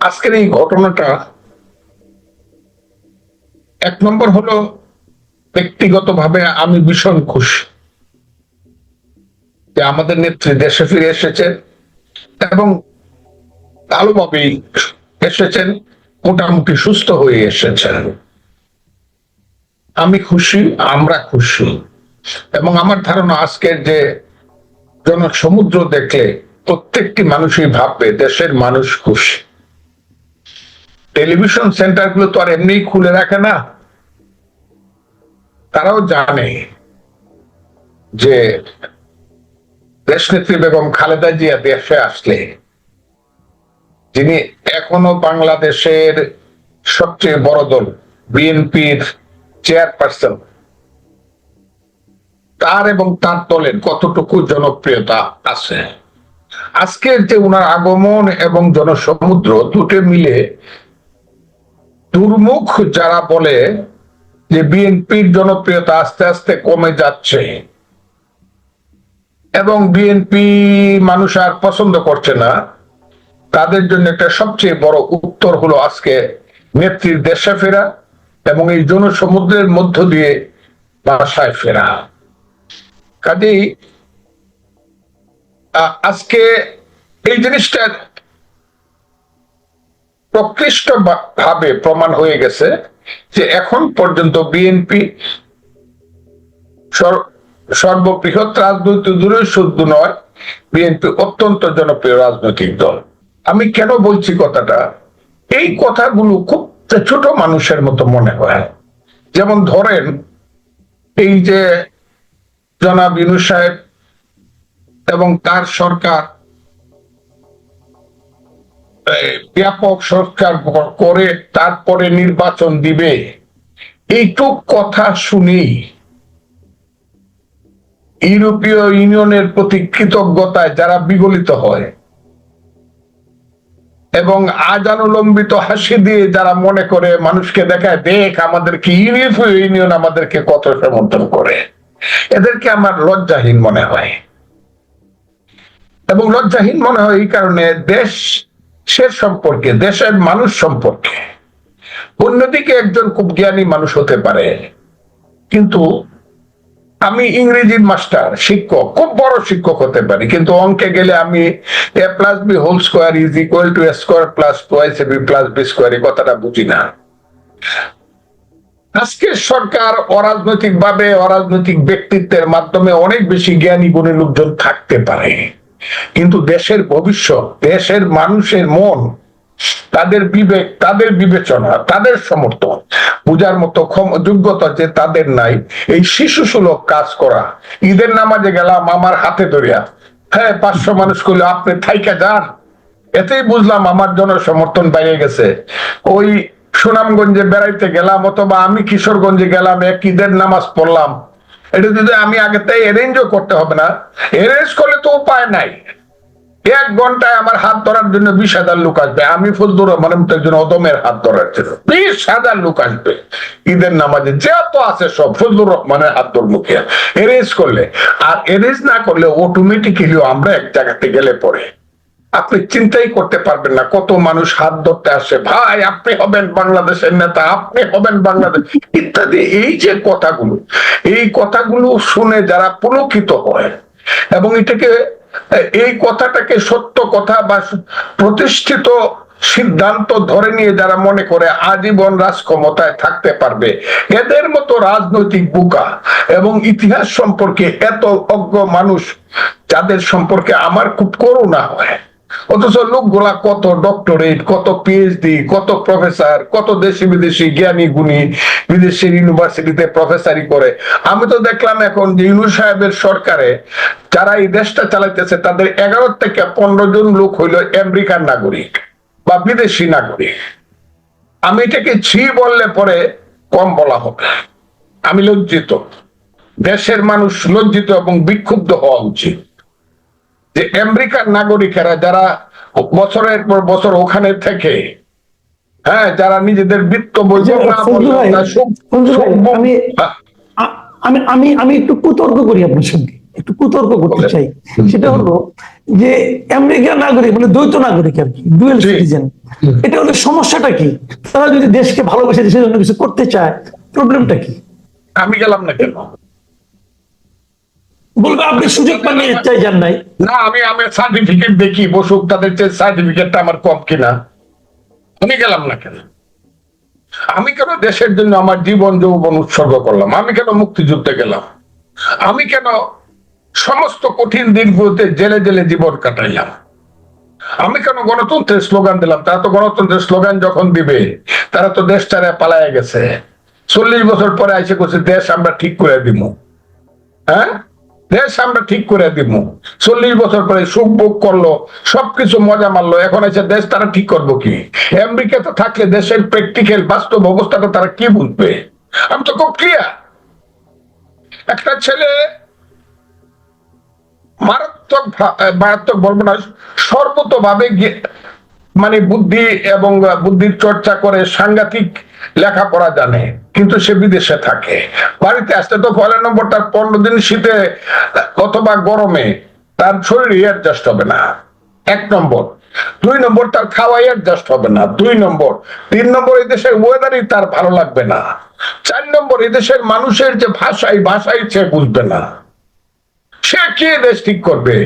আজকের এই ঘটনাটা এক নম্বর হলো ব্যক্তিগতভাবে আমি ভীষণ খুশি যে আমাদের নেত্রী দেশে ফিরে এসেছেন এবং ভালোভাবেই এসেছেন, মোটামুটি সুস্থ হয়ে এসেছেন। আমি খুশি, আমরা খুশি। এবং আমার ধারণা আজকের যে জনসমুদ্র দেখলে প্রত্যেকটি মানুষই ভাববে, দেশের মানুষ খুশি। টেলিভিশন সেন্টারগুলো তো আর এমনি খুলে রাখে না। তারাও জানে যে দেশনেত্রী বেগম খালেদা জিয়া দেশে আসলে যিনি এখনও বাংলাদেশের সবচেয়ে বড় দল, বিএনপির চেয়ারপারসন, তার এবং তার দলের কতটুকু জনপ্রিয়তা আছে। আজকের যে উনার আগমন এবং জনসমুদ্র দুটো মিলে দুর্মুখ যারা বলে যে বিএনপির জনপ্রিয়তা আস্তে আস্তে কমে যাচ্ছে এবং বিএনপি মানুষ আর পছন্দ করছে না, তাদের জন্য একটা সবচেয়ে বড় উত্তর হলো আজকে নেত্রীর দেশে ফেরা এবং এই জনসমুদ্রের মধ্য দিয়ে বাসায় ফেরা। কাজেই আজকে এই জিনিসটা প্রকৃষ্ট ভাবে প্রমাণ হয়ে গেছে যে এখন পর্যন্ত বিএনপি সর্ববৃহৎ রাজনৈতিক দূরে শুধু নয় বিএনপি অত্যন্ত জনপ্রিয় রাজনৈতিক দল। আমি কেন বলছি কথাটা? এই কথাগুলো খুব ছোট মানুষের মতো মনে হয়। যেমন ধরেন, এই যে জনাব ইনু সাহেব এবং তার সরকার ব্যাপক সরকার করে তারপরে নির্বাচন দিবে। এইটুক কথা শুনি। ইউরোপীয় ইউনিয়নের প্রতি কৃতজ্ঞতায় যারা বিগলিত হয় এবং আজানুলম্বিত হাসি দিয়ে যারা মনে করে, মানুষকে দেখায়, দেখ আমাদেরকে ইউরোপীয় ইউনিয়ন আমাদেরকে কত সমর্থন করে? এদেরকে আমার লজ্জাহীন মনে হয়। এবং লজ্জাহীন মনে হয় এই কারণে দেশ সে সম্পর্কে, দেশের মানুষ সম্পর্কে। অন্যদিকে একজন খুব জ্ঞানী মানুষ হতে পারে, কিন্তু আমি ইংরেজির মাস্টার, শিক্ষক, খুব বড় শিক্ষক হতে পারি, কিন্তু অঙ্কে গেলে আমি A plus B whole square is equal to A square plus twice B plus B square এই কথাটা বুঝি না। আজকের সরকার অরাজনৈতিক ভাবে অরাজনৈতিক ব্যক্তিত্বের মাধ্যমে অনেক বেশি জ্ঞানী গুণী লোকজন থাকতে পারে। কিন্তু দেশের ভবিষ্যৎ, দেশের মানুষের মন, তাদের বিবেক, তাদের বিবেচনা, তাদের সমর্থন পূজার মতো যোগ্যতা যে তাদের নাই, এই শিশু সুলভ কাজ করা। ঈদের নামাজে গেলাম, আমার হাতে ধরিয়া। হ্যাঁ পাঁচশো মানুষ করলে আপনি থাইকা যান। এতেই বুঝলাম আমার জন্য সমর্থন বেড়ে গেছে। ওই সুনামগঞ্জে বেড়াইতে গেলাম, অথবা আমি কিশোরগঞ্জে গেলাম, এক ঈদের নামাজ পড়লাম। এটা যদি আমি আগে তাই অ্যারেঞ্জও করতে হবে না অ্যারেঞ্জ করলে তো উপায় নাই। এক ঘন্টায় আমার হাত ধরার জন্য বিশ হাজার লোক আসবে। আমি ফজলুর রহমানের একজন অদমের হাত ধরার জন্য বিশ হাজার লোক আসবে। ঈদের নামাজে যত আছে সব ফজলুর রহমানের হাত ধর মুখে এরেঞ্জ করলে। আর এরেঞ্জ না করলে অটোমেটিক্যালি আমরা এক জায়গাতে গেলে পরে। আপনি চিন্তাই করতে পারবেন না। কত মানুষ হাত ধরতে আসে, ভাই, আপনি হবেন বাংলাদেশের নেতা, আপনি হবেন বাংলাদেশ ইত্যাদি। এই যে কথাগুলো, এই কথাগুলো শুনে যারা পুলকিত হয় এবং এটাকে, এই কথাটাকে সত্য কথা বা প্রতিষ্ঠিত সিদ্ধান্ত ধরে নিয়ে যারা মনে করে আজীবন রাজ ক্ষমতায় থাকতে পারবে, এদের মতো রাজনৈতিক বুকা এবং ইতিহাস সম্পর্কে এত অজ্ঞ মানুষ, যাদের সম্পর্কে আমার খুব করুণা হয় অথচ লোকগুলা কত ডক্টরেট কত পিএইচডি কত প্রফেসর কত দেশি বিদেশি জ্ঞানী গুণী বিদেশের ইউনিভার্সিটিতে প্রফেসরি করে। আমি তো দেখলাম এখন যে ইউনু সাহেবের সরকারে যারা এই দেশটা চালাইতেছে, তাদের এগারো থেকে পনেরো জন লোক হইল আমেরিকার নাগরিক বা বিদেশি নাগরিক। আমি এটাকে ছি বললে পরে কম বলা হবে। আমি লজ্জিত। দেশের মানুষ লজ্জিত এবং বিক্ষুব্ধ হওয়া উচিত। যে আমেরিকার নাগরিকেরা যারা বছরের পর বছর ওখানে থেকে হ্যাঁ যারা নিজেদের বৃত্ত আমি- হ্যাঁ, আমি আমি আমি একটু কুতর্ক করি আপনার সঙ্গে। একটু কুতর্ক করতে চাই। সেটা হলো যে আমেরিকার নাগরিক মানে দ্বৈত নাগরিক আর কি ডুয়েল সিটিজেন এটা হলে সমস্যাটা কি? তারা যদি দেশকে ভালোবেসে দেশের জন্য কিছু করতে চায় প্রবলেমটা কি? আমি গেলাম না কেন? বলবে, আপনি সুযোগ পাননি চাই যান নাই। না, আমি আমি সার্টিফিকেট দেখি, বসুক, তাদের সার্টিফিকেটটা আমার কম কিনা। আমি গেলাম না কেন? আমি কেন দেশের জন্য আমার জীবন, যৌবন উৎসর্গ করলাম? আমি কেন মুক্তিযুদ্ধে গেলাম? আমি কেন সমস্ত কঠিন দিনগুলোতে জেলে জেলে জীবন কাটাইলাম? আমি কেন গণতন্ত্রের স্লোগান দিলাম? তারা তো গণতন্ত্রের স্লোগান যখন দিবে, তারা তো দেশ ছাড়া পালায় গেছে। চল্লিশ বছর পরে এসে করছে দেশ আমরা ঠিক করে দিব হ্যাঁ? দেশ আমরা ঠিক করে দিব। চল্লিশ বছর পরে সুখ ভোগ করল, সবকিছু মজা মারলো, এখন এসে দেশ তারা ঠিক করব কি? আমেরিকাতে থাকলে দেশের প্র্যাকটিক্যাল বাস্তব অবস্থাটা তারা কি বুঝবে? আমি তো খুব ক্লিয়ার একটা ছেলে মারাত্মক মারাত্মক বলব না, সর্বতভাবে মানে বুদ্ধি এবং বুদ্ধির চর্চা করে সাংঘাতিক লেখাপড়া জানে, কিন্তু সে বিদেশে থাকে। বাড়িতে আসতে তো পয়লা নম্বর তার পনেরো দিন শীতে অথবা গরমে তার শরীর অ্যাডজাস্ট হবে না। এক নম্বর। দুই নম্বর, তার খাওয়াই অ্যাডজাস্ট হবে না। দুই নম্বর। তিন নম্বর, এই দেশের ওয়েদারই তার ভালো লাগবে না। চার নম্বর, এই দেশের মানুষের যে ভাষা এই ভাষাই সে বুঝবে না। সে কে দেশ ঠিক করবে?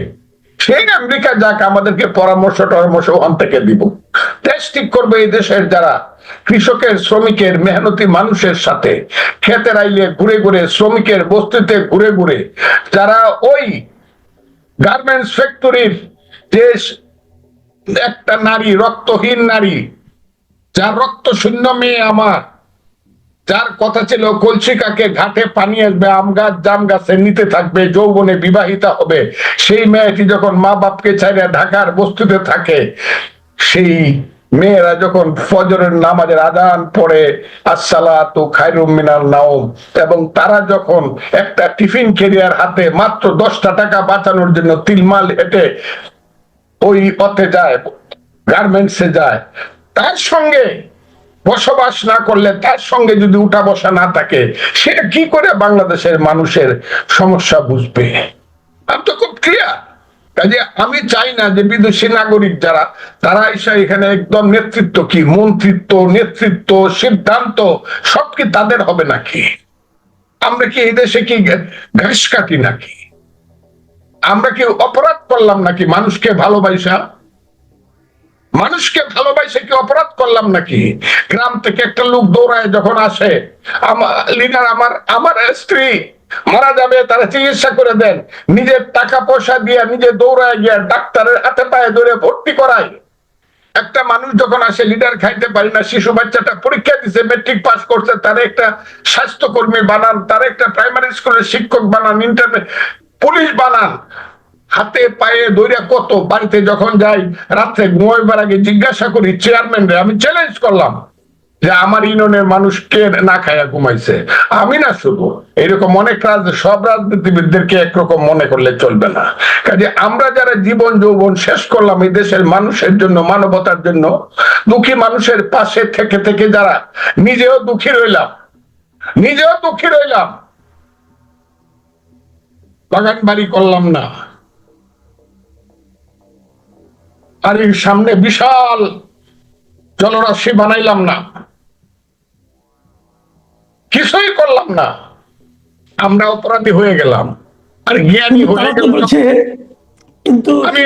সে আমেরিকা যাক, আমাদেরকে পরামর্শ, টরামর্শ ওখান থেকে দিব। দেশ ঠিক করবে এই দেশের যারা কৃষকের, শ্রমিকের, মেহনতি মানুষের সাথে খেতের আইলে ঘুরে ঘুরে, শ্রমিকের বস্তিতে ঘুরে ঘুরে, যারা ওই গার্মেন্টস ফ্যাক্টরির যে একটা নারী, রক্তহীন নারী, যার রক্ত শূন্য মেয়ে আমার যার কথা ছিল, কলসিকাকে ঘাটে পানি আসবে, আম গাছ, জাম গাছে নিতে থাকবে, যৌবনে বিবাহিতা হবে। সেই মেয়েটি যখন মা বাপকে ছাইরা ঢাকার বস্তুতে থাকে, সেই মেয়েরা যখন ফজরের নামাজের আজান পড়ে, আসসালাতু খায়রুম মিনাল এবং তারা যখন একটা টিফিন কেরিয়ার হাতে মাত্র দশটা টাকা বাঁচানোর জন্য তিলমাল হেঁটে ওই পথে যায়, গার্মেন্টসে যায়, তার সঙ্গে বসবাস না করলে তার সঙ্গে যদি উঠা বসা না থাকে সে কি করে বাংলাদেশের মানুষের সমস্যা বুঝবে? আমি তো খুব ক্লিয়ার কাজে আমি চাই না যে বিদেশি নাগরিক যারা, তারা এসে এখানে একদম নেতৃত্ব কি? মন্ত্রিত্ব, নেতৃত্ব, সিদ্ধান্ত, সব কি তাদের হবে নাকি? আমরা কি এই দেশে কি ঘাস কাটি নাকি? আমরা কি অপরাধ করলাম নাকি মানুষকে ভালোবাসা? মানুষকে ভালোবাসে কি অপরাধ করলাম নাকি? গ্রাম থেকে একটা লোক দৌড়ায় যখন আসে লিডার আমার আমার স্ত্রী মারা যাবে, তারা চিকিৎসা করে দেন। নিজের টাকা পয়সা দিয়ে নিজে দৌড়ায় গিয়ে ডাক্তারের হাতে পায়ে ধরে ভর্তি করায়। একটা মানুষ যখন আসে, লিডার খাইতে পারি না, শিশু বাচ্চাটা পরীক্ষা দিছে মেট্রিক পাস করছে, তার একটা স্বাস্থ্যকর্মী বানান, তার একটা প্রাইমারি স্কুলের শিক্ষক বানান ইন্টারনেট পুলিশ বানান। হাতে পায়ে দৌড়া কত বাড়িতে যখন যাই, রাত্রে ঘুমাইবার আগে জিজ্ঞাসা করি চেয়ারম্যান রে, আমি চ্যালেঞ্জ করলাম যে আমার ইউনিয়নের মানুষ কে না খায়া ঘুমাইছে? আমি না শুধু, এরকম অনেক রাজ, সব রাজনীতিবিদদেরকে একরকম মনে করলে চলবে না। কাজে আমরা যারা জীবন যৌবন শেষ করলাম এই দেশের মানুষের জন্য, মানবতার জন্য, দুঃখী মানুষের পাশে থেকে থেকে যারা নিজেও দুঃখী রইলাম, নিজেও দুঃখী রইলাম বাগান বাড়ি করলাম না। আর এই সামনে বিশাল জলরাশি বানাইলাম না। কিছুই করলাম না। আমরা অপরাধী হয়ে গেলাম। আর জ্ঞানী হয়ে গেলাম। কিন্তু আমি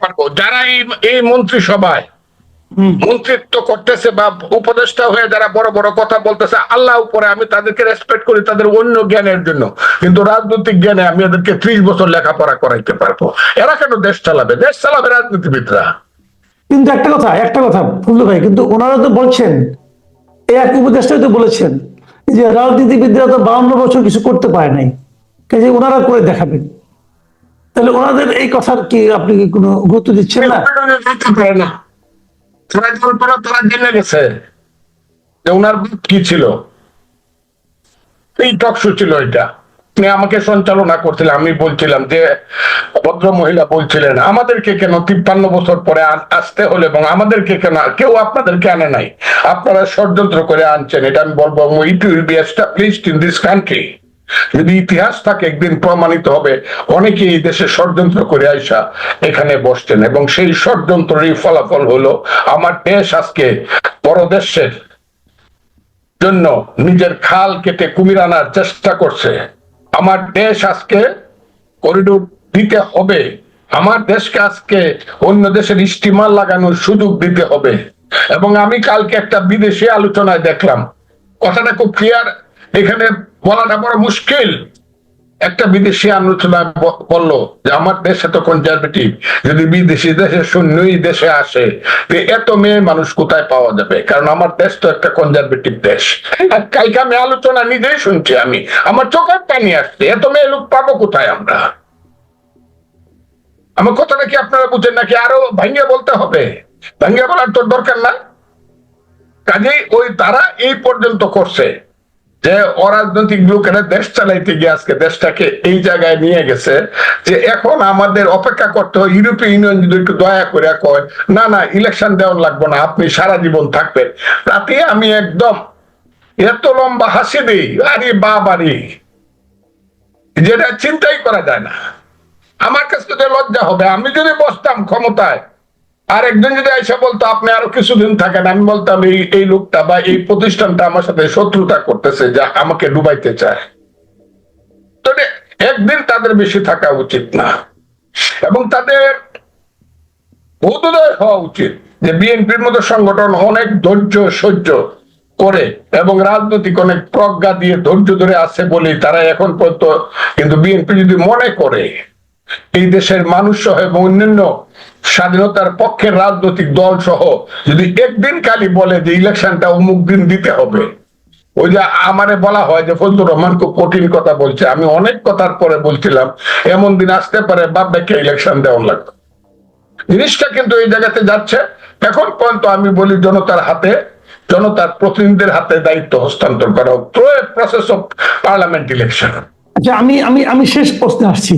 পারব। যারা এই মন্ত্রিসভায় মন্ত্রিত্ব করতেছে বা উপদেষ্টা হয়ে যারা বড় বড় কথা বলতেছে আল্লাহ উপরে আমি তাদেরকে রেসপেক্ট করি তাদের অন্য জ্ঞানের জন্য। কিন্তু রাজনৈতিক জ্ঞানে আমি এদেরকে ত্রিশ বছর লেখাপড়া করাইতে পারব। এরা কেন দেশ চালাবে? দেশ চালাবে রাজনীতিবিদরা। কিন্তু একটা কথা একটা কথা ফুলদু ভাই কিন্তু ওনারা তো বলছেন এই এক উপদেষ্টাই তো বলেছেন যে রাজনীতিবিদরা তো বাউন্ন বছর কিছু করতে পারে নাই। কাজে ওনারা করে দেখাবেন। তাহলে ওনাদের এই কথার কি আপনি কি কোনো গুরুত্ব দিচ্ছেন না। জেনে গেছে। যে কি ছিল? এই টকশো ছিল এটা। আমাকে সঞ্চালনা করছিলেন, আমি বলছিলাম যে ভদ্র মহিলা বলছিলেন, আমাদেরকে কেন তিপ্পান্ন বছর পরে আসতে হলে এবং আমাদেরকে কেন, কেউ আপনাদেরকে আনে নাই? আপনারা ষড়যন্ত্র করে আনছেন। এটা আমি বলব it will be established in this country যদি ইতিহাস থাকে, একদিন প্রমাণিত হবে। অনেকে এই দেশে ষড়যন্ত্র করে আইসা এখানে বসছেন এবং সেই ষড়যন্ত্রের ফলাফল হলো, আমার দেশ আজকে বড় দেশের জন্য নিজের খাল কেটে কুমির আনার চেষ্টা করছে। আমার দেশ আজকে করিডোর দিতে হবে। আমার দেশকে আজকে অন্য দেশের স্টিমার লাগানোর সুযোগ দিতে হবে। এবং আমি কালকে একটা বিদেশি আলোচনায় দেখলাম। কথাটা খুব ক্লিয়ার এখানে বলাটা বড় মুশকিল। একটা বিদেশি আলোচনা বলল যে আমার দেশ এত কনজারভেটিভ যদি বিদেশি দেশে সৈন্যই দেশে আসে তো এত মেয়ে মানুষ কোথায় পাওয়া যাবে? কারণ আমার দেশ তো একটা কনজারভেটিভ দেশ। কালকে আলোচনা নিজেই শুনছি আমি? আমার চোখের পানি আসছে এত মেয়ে লোক পাবো কোথায় আমরা? আমার কথাটা কি আপনারা বুঝেন নাকি আরও ভাঙ্গে বলতে হবে? ভাঙ্গে বলার তো দরকার না কাজেই ওই তারা এই পর্যন্ত করছে। যে অরাজনৈতিক লোকেরা দেশ চালাইতে গিয়ে আজকে দেশটাকে এই জায়গায় নিয়ে গেছে, যে এখন আমাদের অপেক্ষা করতে হয়, ইউরোপীয় ইউনিয়ন যদি একটু দয়া করে কয়, না না ইলেকশন দেওয়ার লাগবে না, আপনি সারা জীবন থাকবেন। তাতে আমি একদম এত লম্বা হাসি দিই, আরে বাবারি! যেটা চিন্তাই করা যায় না। আমার কাছে লজ্জা হবে, আমি যদি বসতাম ক্ষমতায় আর একজন যদি এসে বলতো, আপনি আরও কিছুদিন থাকেন, আমি বলতাম, এই এই লোকটা বা এই প্রতিষ্ঠানটা আমার সাথে শত্রুতা করতেছে, যা আমাকে ডুবাইতে চায়। তো একদিন তাদের বেশি থাকা উচিত না। এবং তাদের বোধোদয় হওয়া উচিত যে বিএনপির মতো সংগঠন অনেক ধৈর্য, সহ্য করে এবং রাজনৈতিক অনেক প্রজ্ঞা দিয়ে ধৈর্য ধরে আছে বলে তারা এখন পর্যন্ত কিন্তু বিএনপি যদি মনে করে, এই দেশের মানুষ সহ এবং অন্যান্য স্বাধীনতার পক্ষের রাজনৈতিক দল সহ যদি একদিন খালি বলে যে ইলেকশনটা অমুক দিন দিতে হবে, ওই যে আমারে বলা হয় যে ফজলুর রহমান খুব কঠিন কথা বলছে, আমি অনেক কথার পরে বলছিলাম, এমন দিন আসতে পারে বাপ ব্যাকে ইলেকশন দেওয়া লাগবে। জিনিসটা কিন্তু এই জায়গাতে যাচ্ছে। এখন পর্যন্ত আমি বলি জনতার হাতে, জনতার প্রতিনিধিদের হাতে দায়িত্ব হস্তান্তর করা হোক। প্রসেস অফ পার্লামেন্ট ইলেকশন আচ্ছা আমি আমি আমি শেষ প্রশ্নে আসছি।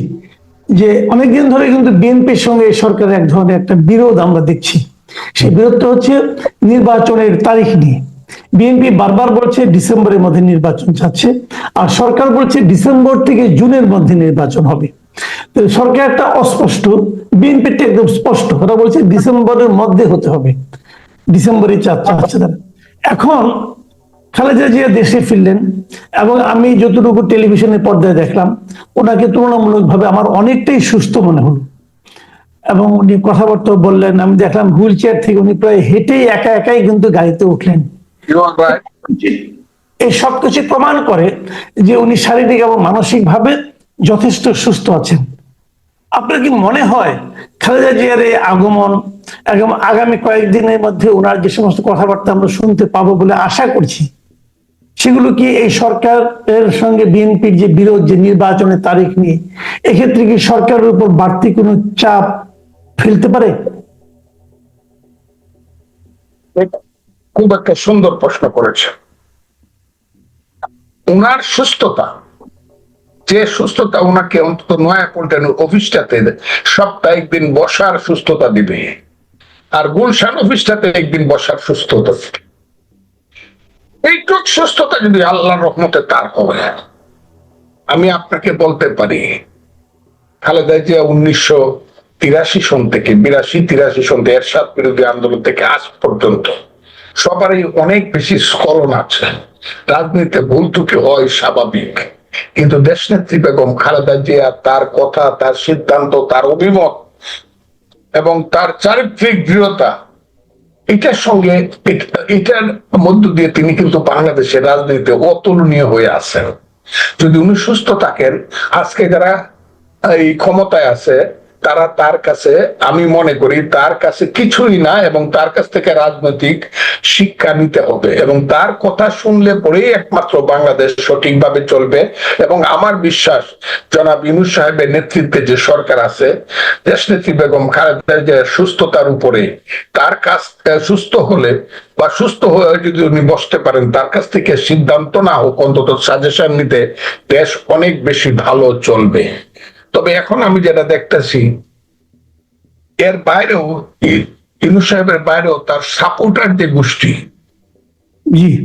যে অনেকদিন ধরে কিন্তু বিএনপির সঙ্গে সরকারের এক ধরনের একটা বিরোধ আমরা দেখছি। সেই বিরোধটা হচ্ছে নির্বাচনের তারিখ নিয়ে। বিএনপি বারবার বলছে ডিসেম্বরের মধ্যে নির্বাচন চাচ্ছে আর সরকার বলছে ডিসেম্বর থেকে জুনের মধ্যে নির্বাচন হবে। সরকার একটা অস্পষ্ট বিএনপিটা একদম স্পষ্ট ওরা বলছে ডিসেম্বরের মধ্যে হতে হবে। ডিসেম্বরে চাচ্ছে এখন খালেদা জিয়া দেশে ফিরলেন এবং আমি যতটুকু টেলিভিশনের পর্দায় দেখলাম ওনাকে তুলনামূলকভাবে আমার অনেকটাই সুস্থ মনে হলো। এবং উনি কথাবার্তা বললেন আমি দেখলাম হুইল চেয়ার থেকে উনি প্রায় হেঁটেই একা একাই কিন্তু গাড়িতে উঠলেন। এই সবকিছু প্রমাণ করে যে উনি শারীরিক এবং মানসিক ভাবে যথেষ্ট সুস্থ আছেন। আপনার কি মনে হয় খালেদা জিয়ার এই আগমন এবং আগামী কয়েকদিনের মধ্যে ওনার যে সমস্ত কথাবার্তা আমরা শুনতে পাবো বলে আশা করছি? সেগুলো কি এই সরকারের সঙ্গে বিএনপির যে বিরোধ, যে নির্বাচনের তারিখ নিয়ে, এক্ষেত্রে কি সরকারের উপর বাড়তি কোনো চাপ ফেলতে পারে? খুব একটা সুন্দর প্রশ্ন করেছে। ওনার সুস্থতা, যে সুস্থতা ওনাকে অন্তত নয়া পল্টনের অফিসটাতে সপ্তাহে একদিন বসার সুস্থতা দিবে। আর গুলশান অফিসটাতে একদিন বসার সুস্থতা দিবে। এইটুক সুস্থতা যদি আল্লাহর রহমতে তার হবে আমি আপনাকে বলতে পারি, খালেদা জিয়া উনিশশো তিরাশি সন থেকে, বিরাশি তিরাশি সন থেকে এরশাদ বিরোধী আন্দোলন থেকে আজ পর্যন্ত সবারই অনেক বেশি স্মরণ আছে। রাজনীতিতে ভুল ত্রুটি হয় স্বাভাবিক। কিন্তু দেশ নেত্রী বেগম খালেদা জিয়া তার কথা, তার সিদ্ধান্ত, তার অভিমত এবং তার চারিত্রিক দৃঢ়তা এটার সঙ্গে এটার মধ্য দিয়ে তিনি কিন্তু বাংলাদেশের রাজনীতিতে অতুলনীয় হয়ে আছেন। যদি উনি সুস্থ থাকেন, আজকে যারা এই ক্ষমতায় আছে তারা তার কাছে, আমি মনে করি তার কাছে কিছুই না এবং তার কাছ থেকে রাজনৈতিক শিক্ষা নিতে হবে এবং তার কথা শুনলে পরেই একমাত্র বাংলাদেশ সঠিকভাবে চলবে এবং আমার বিশ্বাস জনাব ইনুস সাহেবের নেতৃত্বে যে সরকার আছে দেশ দেশনেত্রী বেগম খালেদা জিয়ার সুস্থতার উপরে তার কাছ সুস্থ হলে বা সুস্থ হয়ে যদি উনি বসতে পারেন, তার কাছ থেকে সিদ্ধান্ত না হোক, অন্তত সাজেশন নিতে দেশ অনেক বেশি ভালো চলবে। তবে এখন আমি যেটা দেখতেছি এর বাইরেও ইনু সাহেবের বাইরেও তার সাপোর্টার যে গোষ্ঠী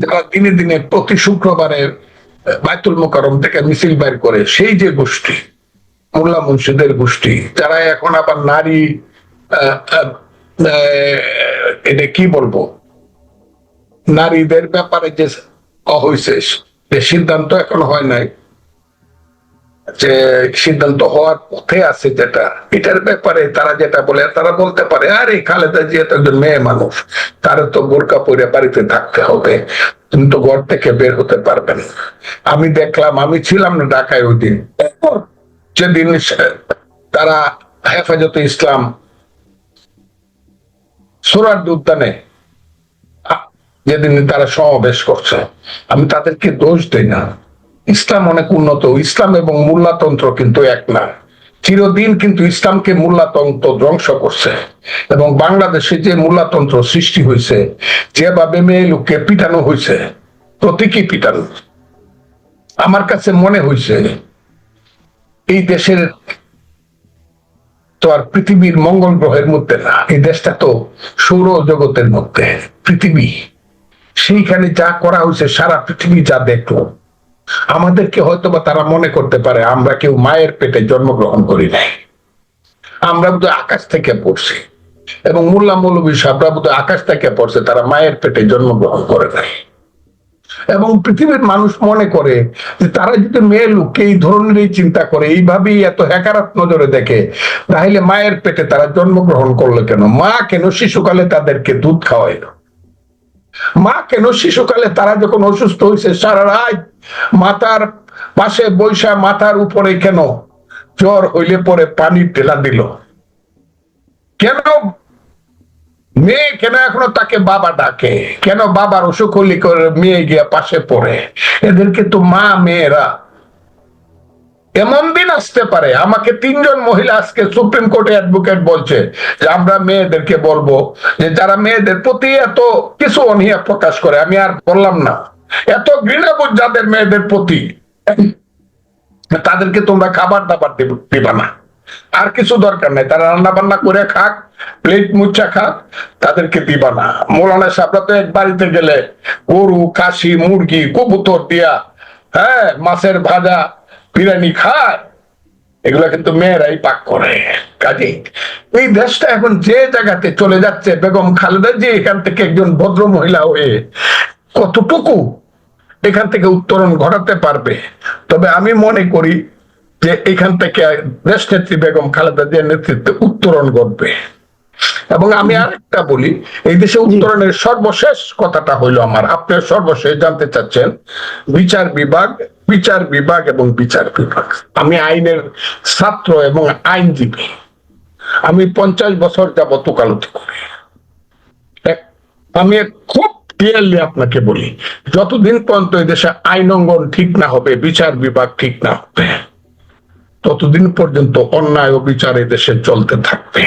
তারা দিনে দিনে প্রতি শুক্রবারে বাইতুল মোকারম থেকে মিছিল বাইর করে সেই যে গোষ্ঠী মোল্লা মুন্সিদের গোষ্ঠী যারা এখন আবার নারী এটা কি বলব নারীদের ব্যাপারে যে হয়েছে সিদ্ধান্ত এখন হয় নাই। যে সিদ্ধান্ত হওয়ার পথে আছে যেটা, এটার ব্যাপারে তারা যেটা বলে তারা বলতে পারে, আরে, খালেদা জিয়া তো একজন মেয়ে মানুষ তারা তো বোরকা পরে বাড়িতে থাকতে হবে, তুমি তো ঘর থেকে বের হতে পারবেন আমি দেখলাম, আমি ছিলাম না ঢাকায় ওই দিন। যেদিন তারা হেফাজতে ইসলাম, সোরার উদ্যানে যেদিন তারা সমাবেশ করছে, আমি তাদেরকে দোষ দেই না। ইসলাম অনেক উন্নত। ইসলাম এবং মূল্যতন্ত্র কিন্তু এক না। চিরদিন কিন্তু ইসলামকে মূল্যতন্ত্র ধ্বংস করছে এবং বাংলাদেশে যে মূল্যতন্ত্র সৃষ্টি হয়েছে, যেভাবে মেয়ে লোককে পিটানো হয়েছে, প্রতীকী পিটানো। আমার কাছে মনে হয়েছে, এই দেশের তো আর পৃথিবীর মঙ্গল গ্রহের মধ্যে না, এই দেশটা তো সৌর জগতের মধ্যে, পৃথিবী। সেইখানে যা করা হয়েছে, সারা পৃথিবী যা দেখল। আমাদেরকে হয়তো বা তারা মনে করতে পারে, আমরা কেউ মায়ের পেটে জন্মগ্রহণ করি নাই। আমরা বোধহয় আকাশ থেকে পড়ছি। এবং মোল্লা মৌলবী সাহরা বোধহয় আকাশ থেকে পড়ছে, তারা মায়ের পেটে জন্মগ্রহণ করে নাই। এবং পৃথিবীর মানুষ মনে করে যে তারা যদি মেয়ে লোককে এই ধরনেরই চিন্তা করে, এইভাবেই এত হ্যাকারাত নজরে দেখে, তাহলে মায়ের পেটে তারা জন্মগ্রহণ করল কেন? মা কেন শিশুকালে তাদেরকে দুধ খাওয়াইলো? মা কেন শিশুকালে তারা যখন অসুস্থ হয়েছে সারা রাত মাথার পাশে বৈশা মাথার উপরে কেন? জ্বর হইলে পরে পানি ঢেলা দিল। কেন মেয়ে কেন এখনও তাকে বাবা ডাকে? কেন বাবার অসুখ হলি করে মেয়ে গিয়া পাশে পড়ে? এদেরকে তো মা মেয়েরা এমন দিন আসতে পারে। আমাকে তিনজন মহিলা আজকে সুপ্রিম কোর্টে অ্যাডভোকেট বলছে যে আমরা মেয়েদেরকে বলব যে যারা মেয়েদের প্রতি এত কিছু অনীহা প্রকাশ করে, আমি আর বললাম না। এত ঘৃণাবোধ যাদের মেয়েদের প্রতি, তাদেরকে তোমরা খাবার দাবার দিবা না। আর কিছু দরকার নাই। তারা রান্না বান্না করে খাক, প্লেট মুচ্ছা খাক, তাদেরকে দিবা না। মৌলানা সাহেবরা তো এক বাড়িতে গেলে গরু কাশি মুরগি, কবুতর দিয়া হ্যাঁ মাছের ভাজা বিরিয়ানি খায় এগুলো কিন্তু মেয়েরাই পাক করে। কাজে এই দেশটা এখন যে জায়গাতে চলে যাচ্ছে বেগম খালেদা জি এখান থেকে একজন ভদ্র মহিলা হয়ে কতটুকু এখান থেকে উত্তরণ ঘটাতে পারবে? তবে আমি মনে করি যে এখান থেকে দেশ নেত্রী বেগম খালেদা জিয়ার নেতৃত্বে উত্তরণ ঘটবে। এবং আমি আরেকটা বলি এই দেশে উত্তরণের সর্বশেষ কথাটা হইল আমার। আপনি সর্বশেষ জানতে চাচ্ছেন বিচার বিভাগ বিচার বিভাগ এবং বিচার বিভাগ। আমি আইনের ছাত্র এবং আইনজীবী। আমি পঞ্চাশ বছর যাবত ওকালতি করি। আমি খুব ক্লিয়ারলি আপনাকে বলি, যতদিন পর্যন্ত দেশে আইন অঙ্গন ঠিক না হবে, বিচার বিভাগ ঠিক না হবে, ততদিন পর্যন্ত অন্যায় ও বিচার দেশে চলতে থাকবে।